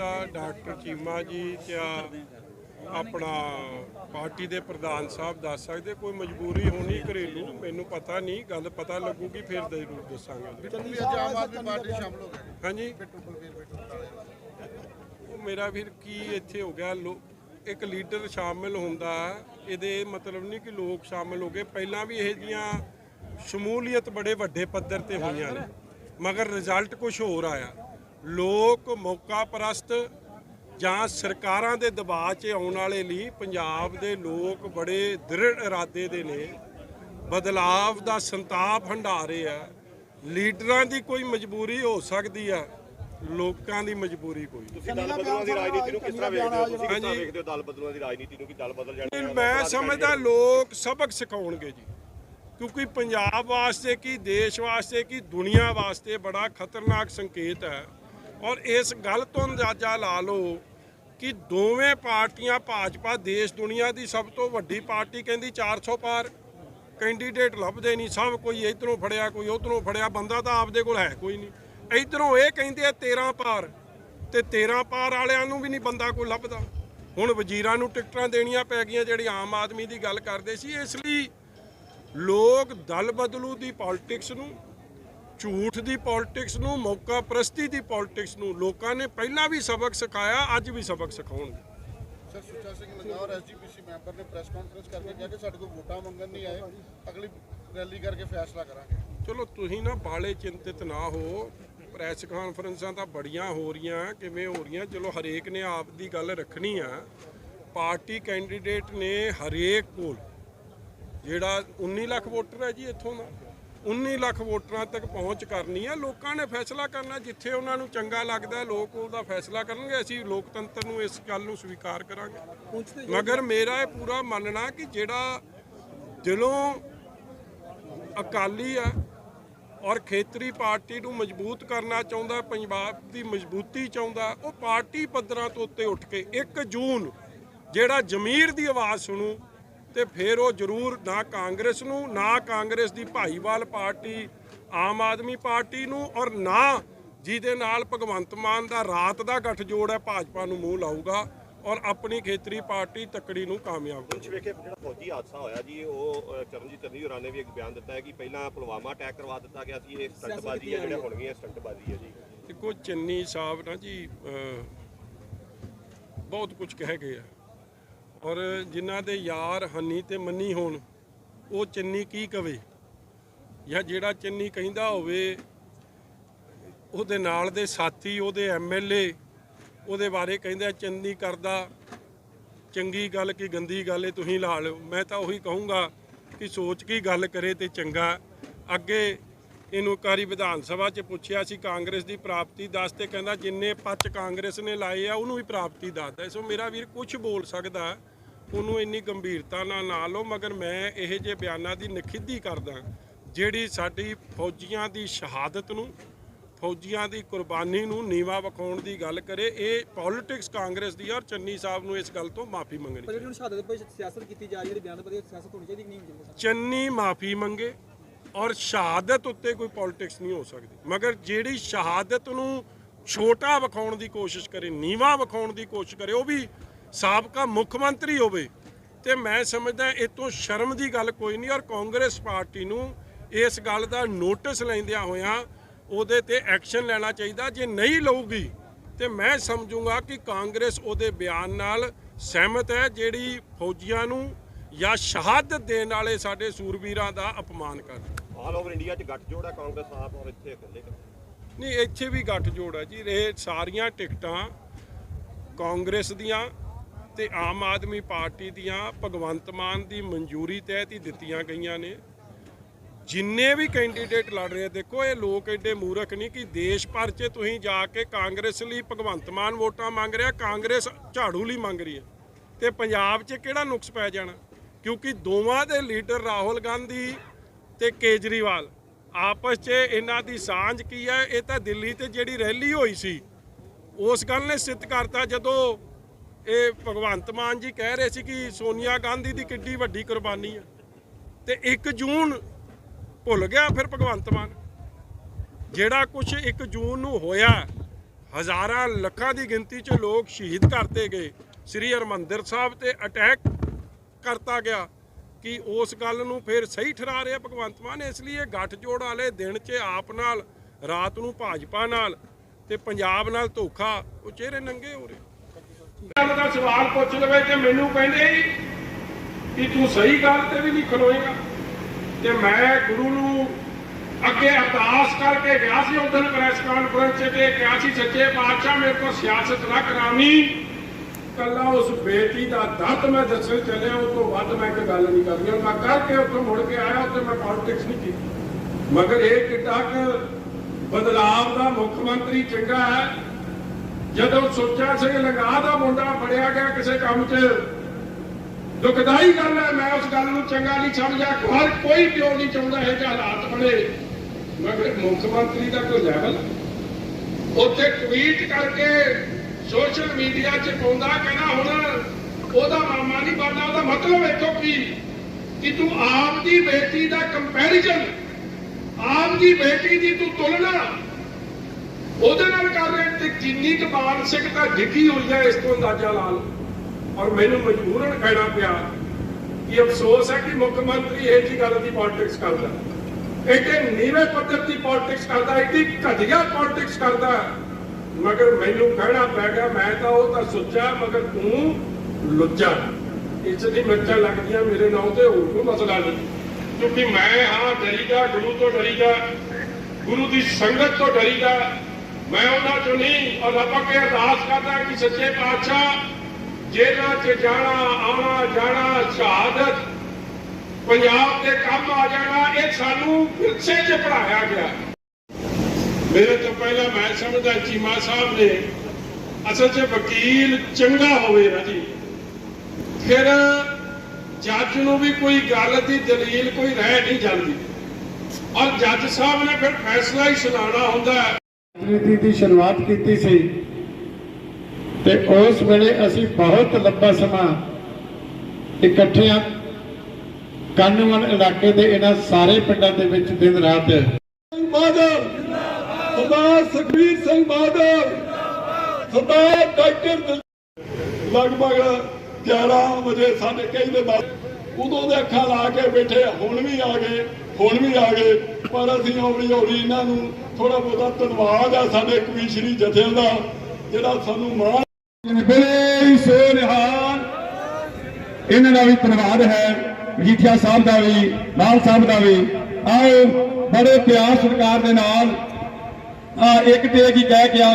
ਤਾਂ ਡਾਕਟਰ ਚੀਮਾ ਜੀ ਤੇ ਆਪਣਾ ਪਾਰਟੀ ਦੇ ਪ੍ਰਧਾਨ ਸਾਹਿਬ ਦੱਸ ਸਕਦੇ? ਕੋਈ ਮਜਬੂਰੀ ਹੋਣੀ ਘਰੇਲੂ? ਮੈਨੂੰ ਪਤਾ ਨਹੀਂ ਗੱਲ ਪਤਾ ਲੱਗੂਗੀ ਫਿਰ ਜ਼ਰੂਰ ਦੱਸਾਂਗੇ। ਵੀ ਅੱਜ ਆਮ ਆਦਮੀ ਪਾਰਟੀ ਸ਼ਾਮਲ ਹੋ ਗਏ। ਹਾਂਜੀ। ਉਹ ਮੇਰਾ ਵੀਰ ਕੀ ਇੱਥੇ ਹੋ ਗਿਆ? ਇੱਕ ਲੀਡਰ ਸ਼ਾਮਿਲ ਹੁੰਦਾ ਇਹਦੇ ਇਹ ਮਤਲਬ ਨਹੀਂ ਕਿ ਲੋਕ ਸ਼ਾਮਿਲ ਹੋ ਗਏ। ਪਹਿਲਾਂ ਵੀ ਇਹ ਜੀਆਂ ਸ਼ਮੂਲੀਅਤ ਬੜੇ ਵੱਡੇ ਪੱਧਰ ਤੇ ਹੋਈਆਂ ਨੇ ਮਗਰ ਰਿਜ਼ਲਟ ਕੁਝ ਹੋਰ ਆਇਆ। ਲੋਕ ਮੌਕਾ ਪ੍ਰਸਤ ਜਾਂ ਸਰਕਾਰਾਂ ਦੇ ਦਬਾਅ 'ਚ ਆਉਣ ਵਾਲੇ ਲਈ ਪੰਜਾਬ ਦੇ ਲੋਕ ਬੜੇ ਦ੍ਰਿੜ ਇਰਾਦੇ ਦੇ ਨੇ ਬਦਲਾਵ ਦਾ ਸੰਤਾਪ ਹੰਢਾ ਰਹੇ ਆ ਲੀਡਰਾਂ ਦੀ ਕੋਈ ਮਜਬੂਰੀ ਹੋ ਸਕਦੀ ਆ ਲੋਕਾਂ ਦੀ ਮਜਬੂਰੀ ਕੋਈ। ਤੁਸੀਂ ਦਲ ਬਦਲੂਆਂ ਦੀ ਰਾਜਨੀਤੀ ਨੂੰ ਕਿਸ ਤਰ੍ਹਾਂ ਵੇਖਦੇ ਹੋ ਤੁਸੀਂ ਕਿਸ ਤਰ੍ਹਾਂ। ਵੇਖਦੇ ਹੋ ਦਲ ਬਦਲੂਆਂ ਦੀ ਰਾਜਨੀਤੀ ਨੂੰ ਕਿ ਦਲ ਬਦਲ ਜਾਣੇ ਆ? ਮੈਂ ਸਮਝਦਾ ਲੋਕ ਸਬਕ ਸਿਖਾਉਣਗੇ ਜੀ ਕਿਉਂਕਿ ਪੰਜਾਬ ਵਾਸਤੇ ਕੀ ਦੇਸ਼ ਵਾਸਤੇ ਕੀ ਦੁਨੀਆ ਵਾਸਤੇ ਬੜਾ ਖਤਰਨਾਕ ਸੰਕੇਤ ਹੈ ਔਰ ਇਸ ਗੱਲ ਤੋਂ ਅੰਦਾਜ਼ਾ ਲਾ ਲਓ ਕਿ ਦੋਵੇਂ ਪਾਰਟੀਆਂ ਭਾਜਪਾ ਦੇਸ਼ ਦੁਨੀਆ ਦੀ ਸਭ ਤੋਂ ਵੱਡੀ ਪਾਰਟੀ ਕਹਿੰਦੀ 400 ਪਾਰ। ਕੈਂਡੀਡੇਟ ਲੱਭਦੇ ਨਹੀਂ, ਸਭ ਕੋਈ ਇਧਰੋਂ ਫੜਿਆ, ਕੋਈ ਉਧਰੋਂ ਫੜਿਆ, ਬੰਦਾ ਤਾਂ ਆਪਦੇ ਕੋਲ ਹੈ ਕੋਈ ਨਹੀਂ। ਇਧਰੋਂ ਇਹ ਕਹਿੰਦੇ ਆ 13 ਪਾਰ ਤੇ 13 ਪਾਰ ਵਾਲਿਆਂ ਨੂੰ ਵੀ ਨਹੀਂ ਬੰਦਾ ਕੋਈ ਲੱਭਦਾ। ਹੁਣ ਵਜ਼ੀਰਾਂ ਨੂੰ ਟਿਕਟਾਂ ਦੇਣੀਆਂ ਪੈ ਗਈਆਂ ਜਿਹੜੀ ਆਮ ਆਦਮੀ ਦੀ ਗੱਲ ਕਰਦੇ ਸੀ, ਇਸ ਲਈ ਲੋਕ ਦਲ ਬਦਲੂ ਦੀ ਪੋਲਿਟਿਕਸ ਨੂੰ ਝੂਠ ਦੀ ਪੋਲਿਟਿਕਸ ਨੂੰ ਮੌਕਾ ਪ੍ਰਸਤੀ ਦੀ ਪੋਲਿਟਿਕਸ ਨੂੰ ਲੋਕਾਂ ਨੇ ਪਹਿਲਾਂ ਵੀ ਸਬਕ ਸਿਖਾਇਆ ਅੱਜ ਵੀ ਸਬਕ ਸਿਖਾਉਣਗੇ। ਸਰ ਸੁੱਚਾ ਸਿੰਘ ਲੰਗਾਵਰ ਐਸਜੀਪੀਸੀ ਮੈਂਬਰ ਨੇ ਪ੍ਰੈਸ ਕਾਨਫਰੰਸ ਕਰਕੇ ਕਿਹਾ ਕਿ ਸਾਡੇ ਕੋਲ ਵੋਟਾਂ ਮੰਗਣ ਨਹੀਂ ਆਏ। ਅਗਲੀ ਰੈਲੀ ਕਰਕੇ ਫੈਸਲਾ ਕਰਾਂਗੇ। ਚਲੋ ਤੁਸੀਂ ਨਾ ਬਾਲੇ ਚਿੰਤਿਤ ਨਾ ਹੋ। ਪ੍ਰੈਸ ਕਾਨਫਰੰਸਾਂ ਤਾਂ ਬੜੀਆਂ ਹੋ ਰਹੀਆਂ ਕਿਵੇਂ ਹੋ ਰਹੀਆਂ? ਚਲੋ ਹਰੇਕ ਨੇ ਆਪ ਦੀ ਗੱਲ ਰੱਖਣੀ ਆ। ਪਾਰਟੀ ਕੈਂਡੀਡੇਟ ਨੇ ਹਰੇਕ ਕੋਲ ਜਿਹੜਾ 19 ਲੱਖ ਵੋਟਰ ਹੈ ਜੀ ਇੱਥੋਂ ਦਾ। 19 ਲੱਖ ਵੋਟਰਾਂ ਤੱਕ ਪਹੁੰਚ ਕਰਨੀ ਹੈ ਲੋਕਾਂ ਨੇ ਫੈਸਲਾ ਕਰਨਾ ਜਿੱਥੇ ਉਹਨਾਂ ਨੂੰ ਚੰਗਾ ਲੱਗਦਾ ਲੋਕ ਉਹਦਾ ਫੈਸਲਾ ਕਰਨਗੇ। ਅਸੀਂ ਲੋਕਤੰਤਰ ਨੂੰ ਇਸ ਗੱਲ ਨੂੰ ਸਵੀਕਾਰ ਕਰਾਂਗੇ। ਮਗਰ ਮੇਰਾ ਇਹ ਪੂਰਾ ਮੰਨਣਾ ਕਿ ਜਿਹੜਾ ਦਿਲੋਂ ਅਕਾਲੀ ਆ ਔਰ ਖੇਤਰੀ ਪਾਰਟੀ ਨੂੰ ਮਜ਼ਬੂਤ ਕਰਨਾ ਚਾਹੁੰਦਾ ਪੰਜਾਬ ਦੀ ਮਜ਼ਬੂਤੀ ਚਾਹੁੰਦਾ ਉਹ ਪਾਰਟੀ ਪੱਧਰਾਂ ਤੋਂ ਉੱਤੇ ਉੱਠ ਕੇ 1 ਜੂਨ ਜਿਹੜਾ ਜ਼ਮੀਰ ਦੀ ਆਵਾਜ਼ ਸੁਣੂ ਤੇ ਫਿਰ ਉਹ ਜ਼ਰੂਰ ਨਾ ਕਾਂਗਰਸ ਨੂੰ ਨਾ ਕਾਂਗਰਸ ਦੀ ਭਾਈਵਾਲ ਪਾਰਟੀ ਆਮ ਆਦਮੀ ਪਾਰਟੀ ਨੂੰ ਔਰ ਨਾ ਜਿਹਦੇ ਨਾਲ ਭਗਵੰਤ ਮਾਨ ਦਾ ਰਾਤ ਦਾ ਗੱਠਜੋੜ ਹੈ ਭਾਜਪਾ ਨੂੰ ਮੂੰਹ ਲਾਊਗਾ ਔਰ ਆਪਣੀ ਖੇਤਰੀ ਪਾਰਟੀ ਤੱਕੜੀ ਨੂੰ ਕਾਮਯਾਬ ਕੁਝ ਵੇਖੇ ਜਿਹੜਾ ਫੌਜੀ ਹਾਦਸਾ ਹੋਇਆ ਜੀ ਉਹ ਚਰਨਜੀਤ ਚੰਨੀ ਹੋਰਾਂ ਨੇ ਵੀ ਇੱਕ ਬਿਆਨ ਦਿੱਤਾ ਹੈ ਕਿ ਪਹਿਲਾਂ ਪੁਲਵਾਮਾ ਅਟੈਕ ਕਰਵਾ ਦਿੱਤਾ ਗਿਆ ਸੀ ਇਹ ਸਟੰਟਬਾਜ਼ੀ ਹੈ ਜਿਹੜੇ ਹੁਣ ਸਟੰਟਬਾਜ਼ੀ ਹੈ ਜੀ। ਦੇਖੋ ਚੰਨੀ ਸਾਹਿਬ ਨਾ ਜੀ ਬਹੁਤ ਕੁਝ ਕਹਿ ਗਏ ਆ। ਔਰ ਜਿਨ੍ਹਾਂ ਦੇ ਯਾਰ, ਹੰਨੀ ਤੇ ਮੰਨੀ ਹੋਣ, ਉਹ ਚੰਨੀ ਕੀ ਕਵੇ? ਜਾਂ ਜਿਹੜਾ ਚੰਨੀ ਕਹਿੰਦਾ ਹੋਵੇ, ਉਹਦੇ ਨਾਲ ਦੇ ਸਾਥੀ, ਉਹਦੇ ਐਮਐਲਏ ਉਹਦੇ ਬਾਰੇ ਕਹਿੰਦਾ, ਚੰਨੀ ਕਰਦਾ, ਚੰਗੀ ਗੱਲ ਕੀ ਗੰਦੀ ਗੱਲ ਇਹ ਤੁਸੀਂ ਲਾ ਲਿਓ। ਮੈਂ ਤਾਂ ਉਹੀ ਕਹੂੰਗਾ ਕਿ ਸੋਚ ਕੇ ਗੱਲ ਕਰੇ ਤੇ ਚੰਗਾ। ਅੱਗੇ ਇਹਨੂੰ ਕਾਰੀ ਵਿਧਾਨ ਸਭਾ 'ਚ ਪੁੱਛਿਆ ਸੀ, ਕਾਂਗਰਸ ਦੀ ਪ੍ਰਾਪਤੀ ਦੱਸ ਤੇ ਕਹਿੰਦਾ, ਜਿੰਨੇ ਪੱਚ ਕਾਂਗਰਸ ਨੇ ਲਾਏ ਆ, ਉਹਨੂੰ ਵੀ ਪ੍ਰਾਪਤੀ ਦੱਸਦਾ ਸੋ ਮੇਰਾ ਵੀਰ ਕੁਝ ਬੋਲ ਸਕਦਾ। ਉਹਨੂੰ ਇੰਨੀ ਗੰਭੀਰਤਾ ਨਾਲ ਨਾ ਲਓ ਮਗਰ ਮੈਂ ਇਹ ਜੇ ਬਿਆਨਾਂ ਦੀ ਨਖਿੱਧੀ ਕਰਦਾ ਜਿਹੜੀ ਸਾਡੀ ਫੌਜੀਆਂ ਦੀ ਸ਼ਹਾਦਤ ਨੂੰ ਫੌਜੀਆਂ ਦੀ ਕੁਰਬਾਨੀ ਨੂੰ ਨੀਵਾ ਵਿਖਾਉਣ ਦੀ ਗੱਲ ਕਰੇ ਇਹ ਪੋਲਿਟਿਕਸ ਕਾਂਗਰਸ ਦੀ ਔਰ ਚੰਨੀ ਸਾਹਿਬ ਨੂੰ ਇਸ ਗੱਲ ਤੋਂ ਮਾਫੀ ਮੰਗਣੀ ਪਰ ਜਿਹੜੀ ਸ਼ਹਾਦਤ ਪਰ ਸਿਆਸਤ ਕੀਤੀ ਜਾ ਰਹੀ ਹੈ ਬਿਆਨ ਪਰ ਸਿਆਸਤ ਹੋਣੀ ਚਾਹੀਦੀ ਨਹੀਂ ਹੋਣੀ ਚਾਹੀਦੀ? ਚੰਨੀ ਮਾਫੀ ਮੰਗੇ ਔਰ ਸ਼ਹਾਦਤ ਉੱਤੇ ਕੋਈ ਪੋਲਿਟਿਕਸ ਨਹੀਂ ਹੋ ਸਕਦੀ। ਮਗਰ ਜਿਹੜੀ ਸ਼ਹਾਦਤ ਨੂੰ ਛੋਟਾ ਵਿਖਾਉਣ ਦੀ ਕੋਸ਼ਿਸ਼ ਕਰੇ ਨੀਵਾ ਵਿਖਾਉਣ ਦੀ ਕੋਸ਼ਿਸ਼ ਕਰੇ ਉਹ ਵੀ ਸਾਬਕਾ ਮੁੱਖ ਮੰਤਰੀ ਹੋਵੇ ਤੇ ਮੈਂ ਸਮਝਦਾ ਇਹ ਤੋਂ ਸ਼ਰਮ ਦੀ ਗੱਲ ਕੋਈ ਨਹੀਂ ਔਰ ਕਾਂਗਰਸ ਪਾਰਟੀ ਨੂੰ ਇਸ ਗੱਲ ਦਾ ਨੋਟਿਸ ਲੈਂਦਿਆਂ ਹੋਇਆਂ ਉਹਦੇ ਤੇ ਐਕਸ਼ਨ ਲੈਣਾ ਚਾਹੀਦਾ ਜੇ ਨਹੀਂ ਲਊਗੀ ਤੇ ਮੈਂ ਸਮਝੂੰਗਾ ਕਿ ਕਾਂਗਰਸ ਉਹਦੇ ਬਿਆਨ ਨਾਲ ਸਹਿਮਤ ਹੈ ਜਿਹੜੀ ਫੌਜੀਆਂ ਨੂੰ ਜਾਂ ਸ਼ਹਾਦਤ ਦੇਣ ਵਾਲੇ ਸਾਡੇ ਸੂਰਬੀਰਾਂ ਦਾ ਅਪਮਾਨ ਕਰ ਆਲ ਓਵਰ ਇੰਡੀਆ 'ਚ ਗੱਠਜੋੜ ਹੈ ਕਾਂਗਰਸ ਆਪ ਔਰ ਇੱਥੇ ਇਕੱਲੇ ਨਹੀਂ ਇੱਥੇ ਵੀ ਗੱਠਜੋੜ ਹੈ ਜੀ ਇਹ ਸਾਰੀਆਂ ਟਿਕਟਾਂ ਕਾਂਗਰਸ ਦੀਆਂ ਤੇ ਆਮ ਆਦਮੀ ਪਾਰਟੀ ਦੀਆਂ ਭਗਵੰਤ ਮਾਨ ਦੀ ਮਨਜ਼ੂਰੀ ਤਹਿਤ ਹੀ ਦਿੱਤੀਆਂ ਗਈਆਂ ਨੇ। ਜਿੰਨੇ ਵੀ ਕੈਂਡੀਡੇਟ ਲੜ ਰਹੇ ਦੇਖੋ ਇਹ ਲੋਕ ਐਡੇ ਮੂਰਖ ਨਹੀਂ ਕਿ ਦੇਸ਼ ਭਰ 'ਚ ਤੁਸੀਂ ਜਾ ਕੇ ਕਾਂਗਰਸ ਲਈ ਭਗਵੰਤ ਮਾਨ ਵੋਟਾਂ ਮੰਗ ਰਿਹਾ, ਕਾਂਗਰਸ ਝਾੜੂ ਲਈ ਮੰਗ ਰਹੀ ਹੈ। ਤੇ ਪੰਜਾਬ 'ਚ ਕਿਹੜਾ ਨੁਕਸ ਪੈ ਜਾਣਾ? ਕਿਉਂਕਿ ਦੋਵਾਂ ਦੇ ਲੀਡਰ ਰਾਹੁਲ ਗਾਂਧੀ ਤੇ ਕੇਜਰੀਵਾਲ, ਆਪਸ 'ਚ ਇਹਨਾਂ ਦੀ ਸਾਂਝ ਕੀ ਹੈ? ਇਹ ਤਾਂ ਦਿੱਲੀ ਤੇ ਜਿਹੜੀ ਰੈਲੀ ਹੋਈ ਸੀ, ਉਸ ਗੱਲ ਨੇ ਸਿੱਧ ਕਰਤਾ ਜਦੋਂ ਇਹ ਭਗਵੰਤ ਮਾਨ ਜੀ ਕਹਿ ਰਹੇ ਸੀ ਕਿ ਸੋਨੀਆ ਗਾਂਧੀ ਦੀ ਕਿੱਡੀ ਵੱਡੀ ਕੁਰਬਾਨੀ ਹੈ ਤੇ 1 ਜੂਨ ਭੁੱਲ ਗਿਆ ਫਿਰ ਭਗਵੰਤ ਮਾਨ। ਜਿਹੜਾ ਕੁਝ 1 ਜੂਨ ਨੂੰ ਹੋਇਆ, ਹਜ਼ਾਰਾਂ ਲੱਖਾਂ ਦੀ ਗਿਣਤੀ 'ਚ ਲੋਕ ਸ਼ਹੀਦ ਕਰਤੇ ਗਏ। ਸ੍ਰੀ ਹਰਮੰਦਰ ਸਾਹਿਬ ਤੇ ਅਟੈਕ ਕਰਤਾ ਗਿਆ ਕਿ ਉਸ ਗੱਲ ਨੂੰ ਫਿਰ ਸਹੀ ਠਹਿਰਾ ਰਿਹਾ ਭਗਵੰਤ ਮਾਨ, ਇਸ ਲਈ ਇਹ ਗੱਠਜੋੜ ਵਾਲੇ ਦਿਨ 'ਚ ਆਪ ਨਾਲ, ਰਾਤ ਨੂੰ ਭਾਜਪਾ ਨਾਲ ਤੇ ਪੰਜਾਬ ਨਾਲ ਧੋਖਾ, ਉਹ ਚਿਹਰੇ ਨੰਗੇ ਹੋ ਰਹੇ। ਗੱਲ ਦਾ ਸਵਾਲ ਪੁੱਛ ਲਵੇ ਤੇ ਮੈਨੂੰ ਕਹਿੰਦੇ ਕਿ ਤੂੰ ਸਹੀ ਗੱਲ ਤੇ ਵੀ ਨਹੀਂ ਖਲੋਏਗਾ। ਤੇ ਮੈਂ ਗੁਰੂ ਨੂੰ ਅੱਗੇ ਅਰਦਾਸ ਕਰਕੇ ਗਿਆ ਸੀ ਉਦੋਂ ਪ੍ਰੈਸ ਕਾਨਫਰੰਸ ਤੇ ਕਿਹਾ ਸੀ, ਸੱਚੇ ਪਾਤਸ਼ਾਹ, ਮੇਰੇ ਕੋਲ ਸਿਆਸਤ ਨਾ ਕਰਾਵੀਂ ਕੱਲਾ ਉਸ ਬੇਟੀ ਦਾ ਦਰਦ ਮੈਂ ਦੱਸਣ ਚੱਲਿਆ ਉਸ ਤੋਂ ਵੱਧ ਮੈਂ ਇੱਕ ਗੱਲ ਨਹੀਂ ਕਰਨੀ। ਮੈਂ ਕਰਕੇ ਉੱਥੋਂ ਮੁੜ ਕੇ ਆਇਆ, ਉੱਥੇ ਮੈਂ ਪੋਲਿਟਿਕਸ ਨਹੀਂ ਕੀਤੀ। ਮਗਰ ਇਹ ਕਿੱਡਾ ਕੁ ਬਦਲਾਵ ਦਾ ਮੁੱਖ ਮੰਤਰੀ ਚੰਗਾ ਹੈ। ਜਦੋਂ ਸੁੱਚਾ ਸਿੰਘ ਲੰਗਾ ਦਾ ਮੁੰਡਾ ਫੜਿਆ ਗਿਆ ਕਿਸੇ ਕੰਮ 'ਚ। ਦੁਖਦਾਈ ਗੱਲ ਹੈ, ਮੈਂ ਉਸ ਗੱਲ ਨੂੰ ਚੰਗਾ ਨਹੀਂ ਸਮਝਿਆ। ਹਰ ਕੋਈ ਪਿਓ ਨਹੀਂ ਚਾਹੁੰਦਾ ਇਹ ਜਿਹਾ ਹਾਲਾਤ ਬਣੇ। ਮਗਰ ਮੁੱਖ ਮੰਤਰੀ ਦਾ ਕੋਈ ਲੈਵਲ ਉੱਥੇ ਟਵੀਟ ਕਰਕੇ ਸੋਸ਼ਲ ਮੀਡੀਆ 'ਚ ਪਾਉਂਦਾ, ਕਹਿੰਦਾ ਹੁਣ ਉਹਦਾ ਮਾਮਾ ਨਹੀਂ ਬਣਦਾ, ਉਹਦਾ ਮਤਲਬ ਇੱਥੋਂ ਕੀ? ਕਿ ਤੂੰ ਆਪ ਦੀ ਬੇਟੀ ਦਾ ਕੰਪੈਰੀਜ਼ਨ ਆਪ ਦੀ ਬੇਟੀ ਦੀ ਤੂੰ ਤੁਲਨਾ ਉਹਦੇ ਨਾਲ ਕਰ ਰਹੇ ਤੇ ਕਿੰਨੀ ਕੁ ਮਾਨਸਿਕਤਾ ਡਿੱਗੀ ਹੋਈ ਹੈ ਇਸ ਤੋਂ ਅੰਦਾਜ਼ਾ ਲਾ ਲਓ ਔਰ ਮੈਨੂੰ ਮਜਬੂਰਨ ਕਹਿਣਾ ਪਿਆ ਕਿ ਅਫਸੋਸ ਹੈ ਕਿ ਮੁੱਖ ਮੰਤਰੀ ਇਹ ਜੀ ਗੱਲ ਦੀ ਪੋਲਿਟਿਕਸ ਕਰਦਾ ਐਡੇ ਨੀਵੇਂ ਪੱਧਰ ਦੀ ਪੋਲਿਟਿਕਸ ਕਰਦਾ ਐਡੀ ਘਟੀਆ ਪੋਲਿਟਿਕਸ ਕਰਦਾ ਮਗਰ ਮੈਨੂੰ ਕਹਿਣਾ ਪੈ ਗਿਆ, ਮੈਂ ਤਾਂ ਉਹ ਤਾਂ ਸੁੱਚਾ ਮਗਰ ਤੂੰ ਲੁੱਚਾ। ਇਸ ਦੀ ਮਿਰਚਾਂ ਲੱਗਦੀਆਂ ਮੇਰੇ ਨਾਂ ਤੇ, ਹੋਰ ਕੋਈ ਮਸਲਾ ਨਹੀਂ। ਕਿਉਂਕਿ ਮੈਂ ਹਾਂ ਡਰੀਦਾ ਗੁਰੂ ਤੋਂ ਡਰੀਦਾ ਗੁਰੂ ਦੀ ਸੰਗਤ ਤੋਂ ਡਰੀਦਾ ਮੈਂ ਉਹਨਾਂ ਚੋਂ ਨਹੀਂ, ਔਰ ਰੱਬ ਅੱਗੇ ਅਰਦਾਸ ਕਰਦਾ ਕਿ ਸੱਚੇ ਪਾਤਸ਼ਾਹ ਜੇਲ੍ਹਾਂ 'ਚ ਜਾਣਾ, ਆਉਣਾ, ਜਾਣਾ ਸ਼ਹਾਦਤ, ਪੰਜਾਬ ਦੇ ਕੰਮ ਆ ਜਾਣਾ, ਇਹ ਸਾਨੂੰ ਵਿਰਸੇ 'ਚ ਪੜਾਇਆ ਗਿਆ। ਮੇਰੇ ਤੋਂ ਪਹਿਲਾਂ ਮੈਂ ਸਮਝਦਾ ਚੀਮਾ ਸਾਹਿਬ ਨੇ, ਅਸਲ 'ਚ ਵਕੀਲ ਚੰਗਾ ਹੋਵੇ ਨਾ ਜੀ। ਫਿਰ ਜੱਜ ਨੂੰ ਵੀ ਕੋਈ ਗੱਲ ਦੀ ਦਲੀਲ ਕੋਈ ਰਹਿ ਨਹੀਂ ਜਾਂਦੀ। ਔਰ ਜੱਜ ਸਾਹਿਬ ਨੇ ਫਿਰ ਫੈਸਲਾ ਹੀ ਸੁਣਾਉਣਾ ਹੁੰਦਾ ਹੈ। ਰਾਜਨੀਤੀ ਦੀ ਸ਼ੁਰੂਆਤ ਕੀਤੀ ਸੀ। ਤੇ ਉਸ ਵੇਲੇ ਅਸੀਂ ਬਹੁਤ ਲੰਬਾ ਸਮਾਂ ਇਕੱਠਿਆਂ ਕਾਨੂੰਨ ਇਲਾਕੇ ਦੇ ਇਹਨਾਂ ਸਾਰੇ ਪਿੰਡਾਂ ਦੇ ਵਿੱਚ ਦਿਨ ਰਾਤ ਬਾਦਲ ਸਰਦਾਰ ਸੁਖਬੀਰ ਸਿੰਘ ਬਾਦਲ ਸਰਦਾਰ ਡਾਕਟਰ ਲਗਭਗ 11 ਵਜੇ ਸਾਡੇ ਕਈ ਦੇ ਬਾਅਦ ਉਦੋਂ ਦੇ ਅੱਖਾਂ ਲਾ ਕੇ ਬੈਠੇ, ਹੁਣ ਵੀ ਆ ਗਏ। ਹੁਣ ਵੀ ਆ ਗਏ, ਪਰ ਅਸੀਂ ਹੌਲੀ ਹੌਲੀ ਇਹਨਾਂ ਨੂੰ ਥੋੜਾ ਬਹੁਤਾ ਧੰਨਵਾਦ ਆ ਸਾਡੇ ਕਮਿਸ਼ਨਰੀ ਜਥਿਆਂ ਦਾ, ਜਿਹੜਾ ਸਾਨੂੰ ਮਾਣ ਸੋ ਸੋਨਹਾਨ ਇਹਨਾਂ ਦਾ ਵੀ ਧੰਨਵਾਦ ਹੈ। ਮਜੀਠੀਆ ਸਾਹਿਬ ਦਾ ਵੀ ਮਾਨ ਸਾਹਿਬ ਦਾ ਵੀ। ਆਓ, ਬੜੇ ਪਿਆਰ ਸਤਿਕਾਰ ਦੇ ਨਾਲ, ਆ ਇੱਕ ਤੇ ਹੀ ਕਹਿ ਕੇ ਆ